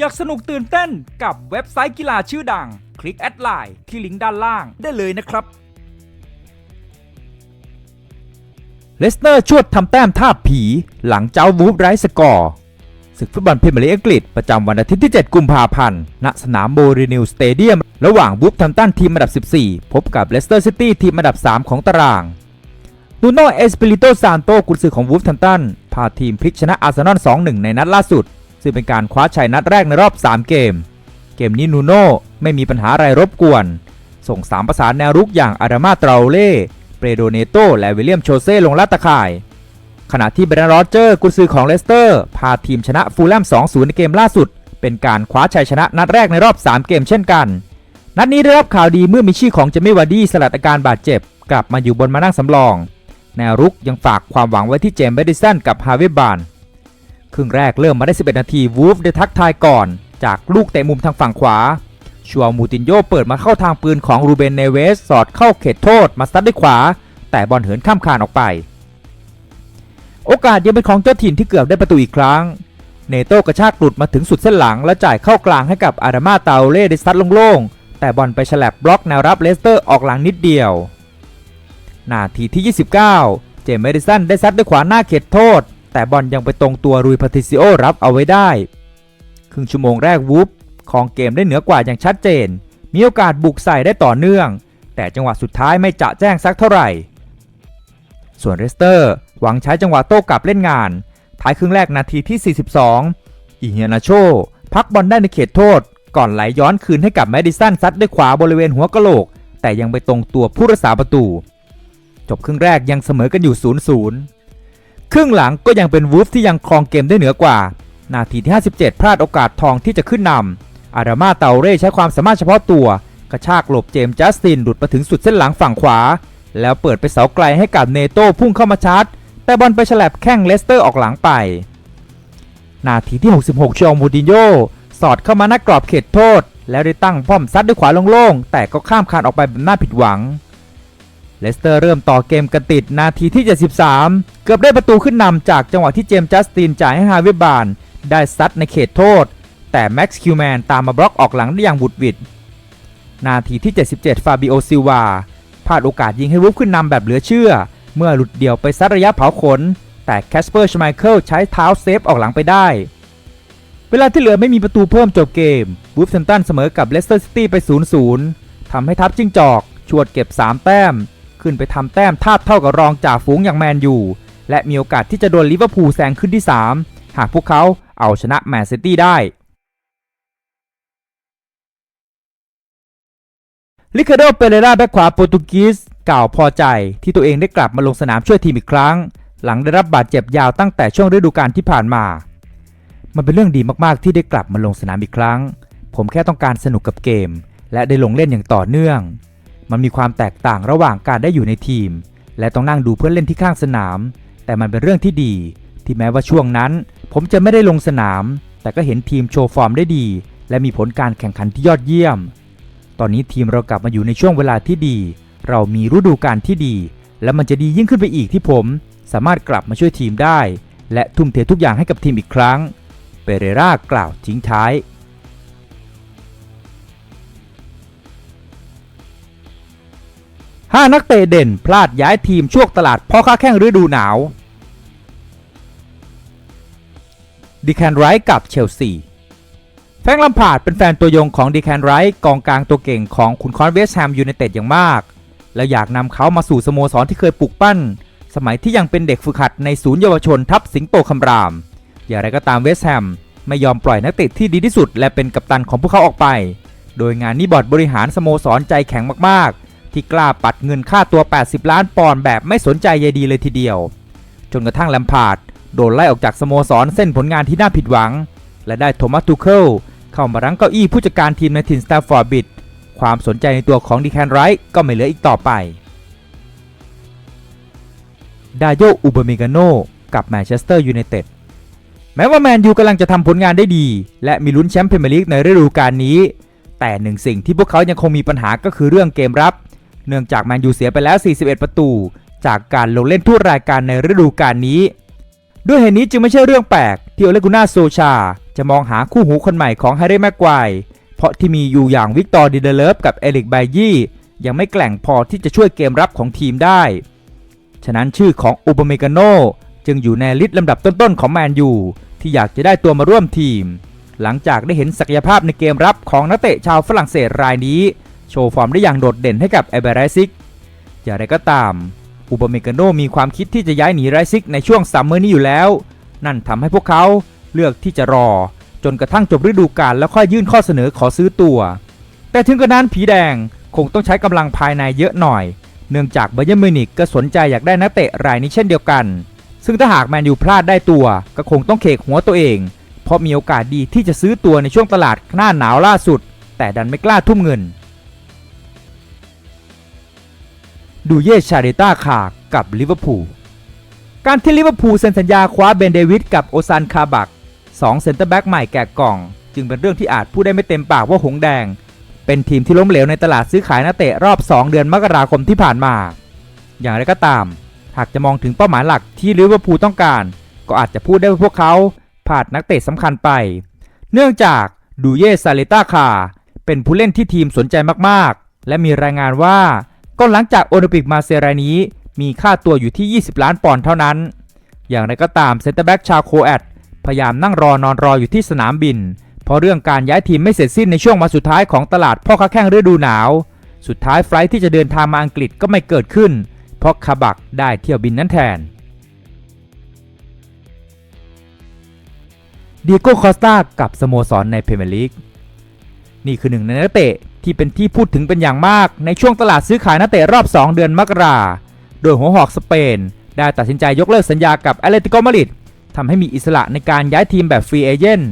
อยากสนุกตื่นเต้นกับเว็บไซต์กีฬาชื่อดัง คลิกแอดไลน์ที่ลิงก์ด้านล่างได้เลยนะครับ เลสเตอร์ชวดทำแต้มท่าผี หลังเจ้าวูฟไร้สกอร์ศึกฟุตบอลพรีเมียร์ลีกอังกฤษ ประจำวันอาทิตย์ที่ 7 กุมภาพันธ์ ณ สนามโบรีนิวสเตเดียม ระหว่างวูฟทัมตันทีมอันดับ 14 พบกับเลสเตอร์ซิตี้ทีมอันดับ 3 ของตารางนูโนเอสปิริโตซานโตกุนซือของวูฟทัมตันพาทีมพลิกชนะอาร์เซนอล 2-1 ในนัดล่าสุด ซึ่งเป็นการคว้าชัยนัดแรกในรอบ 3 เกม เกมนี้นูโน่ไม่มีปัญหาอะไรรบกวน ส่ง 3 ประสานแนวรุกอย่างอารามาตราเล่ เปโดเนโต และวิลเลียมโชเซ่ลงลัดตะข่าย ขณะที่เบรนด์โรเจอร์กุนซือของเลสเตอร์ พาทีมชนะฟูลแลม 2-0 ในเกมล่าสุด เป็นการคว้าชัยชนะนัดแรกในรอบ 3 เกมเช่นกัน นัดนี้ได้รับข่าวดีเมื่อมีชื่อของเจมี่วาร์ดี้สลัดอาการบาดเจ็บ กลับมาอยู่บนมานั่งสำรอง แนวรุกยังฝากความหวังไว้ที่เจมส์เบดิสันกับฮาเวย์บาน ครึ่งแรกเริ่มมาได้ 11 นาทีวูฟได้ทักทายก่อน จากลูกเตะมุมทางฝั่งขวา ชัวมูตินโยเปิดมาเข้าทางปืนของรูเบนเนเวส สอดเข้าเขตโทษมาซัดด้วยขวา แต่บอลเหินข้ามคานออกไป โอกาสยังเป็นของเจ้าถิ่นที่เกือบได้ประตูอีกครั้ง เนโต้กระชากหลุดมาถึงสุดเส้นหลัง และจ่ายเข้ากลางให้กับอารามาเตาเล่ได้ซัดโล่งๆแต่บอลไปฉลับบล็อกแนวรับเลสเตอร์ออกหลังนิดเดียวนาทีที่ 29 เจมส์เมดิสันได้ซัดด้วยขวาหน้าเขตโทษ แต่บอลยังไปตรงตัวรุยพาติซิโอรับเอาไว้ได้ ครึ่งชั่วโมงแรกวูฟของเกมได้เหนือกว่าอย่างชัดเจน มีโอกาสบุกใส่ได้ต่อเนื่อง แต่จังหวะสุดท้ายไม่จะแจ้งสักเท่าไหร่ ส่วนเรสเตอร์ หวังใช้จังหวะโต้กลับเล่นงาน ท้ายครึ่งแรกนาทีที่ 42 อิเฮียนาโช พักบอลได้ในเขตโทษ ก่อนไหลย้อนคืนให้กับแมดิสันซัดด้วยขวาบริเวณหัวกะโหลก แต่ยังไปตรงตัวผู้รักษาประตู จบครึ่งแรกยังเสมอกันอยู่ 0-0 ครึ่งหลังก็ยังเป็นวูฟที่ยังครองเกมได้เหนือกว่า นาทีที่ 57 พลาดโอกาสทองที่จะขึ้นนำอารามาเตาเร่ใช้ความสามารถเฉพาะตัว กระชากหลบเจมส์จัสตินหลุดมาถึงสุดเส้นหลังฝั่งขวา แล้วเปิดไปเสาไกลให้กับเนโต้พุ่งเข้ามาชาร์จ แต่บอลไปฉลับแข้งเลสเตอร์ออกหลังไป นาทีที่ 66ชองมูดินโยสอดเข้ามาหน้ากรอบเขตโทษ แล้วได้ตั้งป้อมซัดด้วยขวาโล่งๆแต่ก็ข้ามคานออกไปแบบน่าผิดหวัง เลสเตอร์เริ่มต่อเกมกันติดนาทีที่ 73 เกือบได้ประตูขึ้นนำจากจังหวะที่เจมส์จัสตินจ่ายให้ฮาวิบาน ได้ซัดในเขตโทษ แต่แม็กซ์คิวแมนตามมาบล็อกออกหลังได้อย่างบุดวิดนาทีที่ 77 ฟาบิโอซิวาพลาดโอกาสยิงให้วูฟขึ้นนำแบบเหลือเชื่อ เมื่อหลุดเดี่ยวไปซัดระยะเผาขน แต่แคสเปอร์ชไมเคิลใช้เท้าเซฟออกหลังไปได้ เวลาที่เหลือไม่มีประตูเพิ่มจบเกมวูฟแฮมตันเสมอกับเลสเตอร์ซิตี้ไป 0-0ทำให้ทัพจิ้งจอก ชวดเก็บ 3 แต้ม ขึ้นไปทำแต้มทาบเท่ากับรองจ่าฝูงอย่างแมนยูและมีโอกาสที่จะโดนลิเวอร์พูลแซงขึ้นที่ 3 หากพวกเขาเอาชนะแมนซิตี้ได้ ลิคาโดเปเรราแบ็กขวาโปรตุกีสกล่าวพอใจที่ตัวเองได้กลับมาลงสนามช่วยทีมอีกครั้ง หลังได้รับบาดเจ็บยาวตั้งแต่ช่วงฤดูกาลที่ผ่านมา มันเป็นเรื่องดีมากๆที่ได้กลับมาลงสนามอีกครั้ง ผมแค่ต้องการสนุกกับเกม และได้ลงเล่นอย่างต่อเนื่อง มันมีความแตกต่างระหว่างการได้อยู่ในทีม และต้องนั่งดูเพื่อนเล่นที่ข้างสนาม แต่มันเป็นเรื่องที่ดี ที่แม้ว่าช่วงนั้น ผมจะไม่ได้ลงสนาม แต่ก็เห็นทีมโชว์ฟอร์มได้ดี และมีผลการแข่งขันที่ยอดเยี่ยม ตอนนี้ทีมเรากลับมาอยู่ในช่วงเวลาที่ดี เรามีฤดูกาลที่ดี และมันจะดียิ่งขึ้นไปอีกที่ผม สามารถกลับมาช่วยทีมได้ และทุ่มเททุกอย่างให้กับทีมอีกครั้งเปเรรากล่าวทิ้งท้าย 5 นักเตะเด่นพลาดย้ายทีมช่วงตลาดเพราะค้าแข้งฤดูหนาวดิแคนไรท์กับเชลซีแฟรงค์ลัมพาร์ดเป็นแฟนตัวยงของดีแคนไรท์กองกลางตัวเก่งของคุณคอนเวสแฮมยูไนเต็ดอย่างมาก และอยากนำเขามาสู่สโมสรที่เคยปลูกปั้น สมัยที่ยังเป็นเด็กฝึกหัดในศูนย์เยาวชนทัพสิงโตคำราม อย่างไรก็ตามเวสแฮมไม่ยอมปล่อยนักเตะที่ดีที่สุด และเป็นกัปตันของพวกเขาออกไป โดยงานนี้บอร์ดบริหารสโมสรใจแข็งมากๆ ที่กล้าปัดเงินค่าตัว 80 ล้านปอนด์แบบไม่สนใจใยดีเลยทีเดียว จนกระทั่งแลมพาร์ดโดนไล่ออกจากสโมสรเส้นผลงานที่น่าผิดหวัง และได้โทมัสทูเคิลเข้ามารั้งเก้าอี้ผู้จัดการทีมในทินสตฟฟอร์บิดความสนใจในตัวของดีแคนไรท์ก็ไม่เหลืออีกต่อไป ดาโยอุบาเมกาโนกับแมนเชสเตอร์ยูไนเต็ดแม้ว่าแมนยูกำลังจะทำผลงานได้ดี และมีลุ้นแชมป์พรีเมียร์ลีกในฤดูกาลนี้ แต่หนึ่งสิ่งที่พวกเขายังคงมีปัญหาก็คือเรื่องเกมรับ เนื่องจากแมนยูเสียไปแล้ว 41 ประตู จากการลงเล่นทุกรายการในฤดูกาลนี้ ด้วยเหตุนี้จึงไม่ใช่เรื่องแปลกที่โอเลกุน่าโซชา จะมองหาคู่หูคนใหม่ของแฮร์รี่แม็กควายเพราะที่มีอยู่อย่างวิกตอร์ดิเดเลฟกับเอริกไบยี่ยังไม่แกล่งพอที่จะช่วยเกมรับของทีมได้ ฉะนั้นชื่อของอุปเมกาโนจึงอยู่ในลิสต์ลำดับต้นๆของแมนยูที่อยากจะได้ตัวมาร่วมทีม หลังจากได้เห็นศักยภาพในเกมรับของนักเตะชาวฝรั่งเศสรายนี้ โชว์ฟอร์มได้อย่างโดดเด่นให้กับเอเบรซิกอย่างไรก็ตาม อุปเมกาโนมีความคิดที่จะย้ายหนีไรซิกในช่วงซัมเมอร์นี้อยู่แล้ว นั่นทำให้พวกเขาเลือกที่จะรอ จนกระทั่งจบฤดูกาลแล้วค่อยยื่นข้อเสนอขอซื้อตัว แต่ถึงกระนั้นผีแดงคงต้องใช้กำลังภายในเยอะหน่อย เนื่องจากไบเยร์มิวนิกก็สนใจอยากได้นักเตะรายนี้เช่นเดียวกัน ซึ่งถ้าหากแมนยูพลาดได้ตัว ก็คงต้องเคกหัวตัวเอง เพราะมีโอกาสดีที่จะซื้อตัวในช่วงตลาดหน้าหนาวล่าสุด แต่ดันไม่กล้าทุ่มเงิน ดูเย่ชาริต้าคากับลิเวอร์พูลการที่ลิเวอร์พูลเซ็นสัญญาคว้าเบนเดวิดกับโอซานคาบักสองเซ็นเตอร์แบ็กใหม่แกะกล่อง จึงเป็นเรื่องที่อาจพูดได้ไม่เต็มปากว่าหงแดง เป็นทีมที่ล้มเหลวในตลาดซื้อขายนักเตะรอบ 2 เดือนมกราคมที่ผ่านมา อย่างไรก็ตาม หากจะมองถึงเป้าหมายหลักที่ลิเวอร์พูลต้องการ ก็อาจจะพูดได้ว่าพวกเขาพลาดนักเตะสำคัญไป เนื่องจากดูเย่ซาเลต้าคาเป็นผู้เล่นที่ทีมสนใจมากๆ และมีรายงานว่า ก็หลังจากโอลิมปิกมาเซรายนี้ มีค่าตัวอยู่ที่ 20 ล้านปอนด์เท่านั้น อย่างไรก็ตามเซนเตอร์แบ็กชาวโคแอดพยายามนั่งรอนอนรออยู่ที่สนามบิน เพราะเรื่องการย้ายทีมไม่เสร็จสิ้นในช่วงมาสุดท้ายของตลาดพ่อค้าแข่งฤดูหนาว สุดท้ายไฟลท์ที่จะเดินทางมาอังกฤษก็ไม่เกิดขึ้น เพราะคาบักได้เที่ยวบินนั้นแทนดีโก้คอสตากับสโมสรในพรีเมียร์ลีก นี่คือหนึ่งในนักเตะที่เป็นที่พูดถึงเป็นอย่างมากในช่วงตลาดซื้อขายนักเตะรอบ 2 เดือนมกราโดยหัวหอกสเปน ได้ตัดสินใจยกเลิกสัญญากับแอตเลติโกมาดริดทำให้มีอิสระในการย้ายทีมแบบฟรีเอเจนต์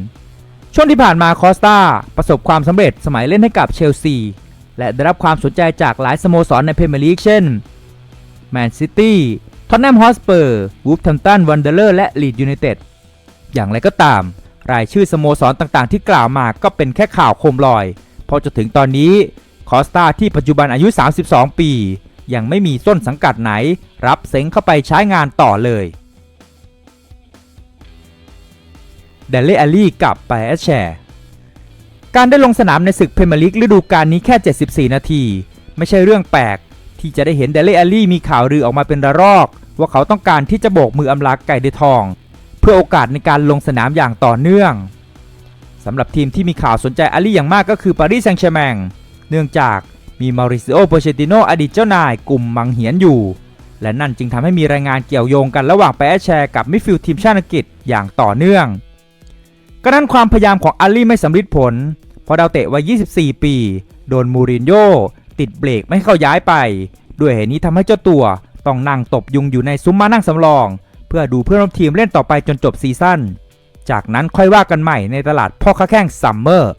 ช่วงที่ผ่านมาคอสตาประสบความสำเร็จสมัยเล่นให้กับเชลซี และได้รับความสนใจจากหลายสโมสรในพรีเมียร์ลีกเช่นแมนซิตี้ท็อตแนมฮอสเปอร์วูฟแฮมตันวันเดอร์และลีดยูไนเต็ดอย่างไรก็ตาม รายชื่อสโมสรต่างๆ ที่กล่าวมาก็เป็นแค่ข่าวโคมลอย พอจะถึงตอนนี้คอสตาที่ปัจจุบันอายุ 32 ปี ยังไม่มีต้นสังกัดไหน รับเซ็งเข้าไปใช้งานต่อเลยเดลเล่อลี่กับไปแอชแชร์การได้ลงสนามในศึกเพรเมียร์ลีกฤดูกาลนี้แค่ 74 นาที ไม่ใช่เรื่องแปลก ที่จะได้เห็นเดลเล่อลี่มีข่าวลือออกมาเป็นระลอก ว่าเขาต้องการที่จะโบกมืออำลาไก่เดทอง พื่อโอกาสในการลงสนามอย่างต่อเนื่องสำหรับทีมที่มีข่าวสนใจอาลีอย่างมากก็คือปารีสแซงต์แชร์แมงเนื่องจากมีมาริซิโอโปเชติโนอดีตเจ้านายกลุ่มมังเหียนอยู่ และนั่นจึงทำให้มีรายงานเกี่ยวโยงกันระหว่างไปแชแชร์กับมิฟิลทีมชาติอังกฤษอย่างต่อเนื่องก็นั้นความพยายามของอาลีไม่สำเร็จผล เพราะดาวเตะวัย 24 ปี โดนมูรินโญ่ติดเบรกไม่ให้เขาย้ายไป ด้วยเหตุนี้ทำให้เจ้าตัวต้องนั่งตบยุงอยู่ในซุ้มมานั่งสำรอง เพื่อดูเพื่อนร่วมทีมเล่นต่อไปจนจบซีซั่น จากนั้นค่อยว่ากันใหม่ในตลาดพ่อค้าแข้งซัมเมอร์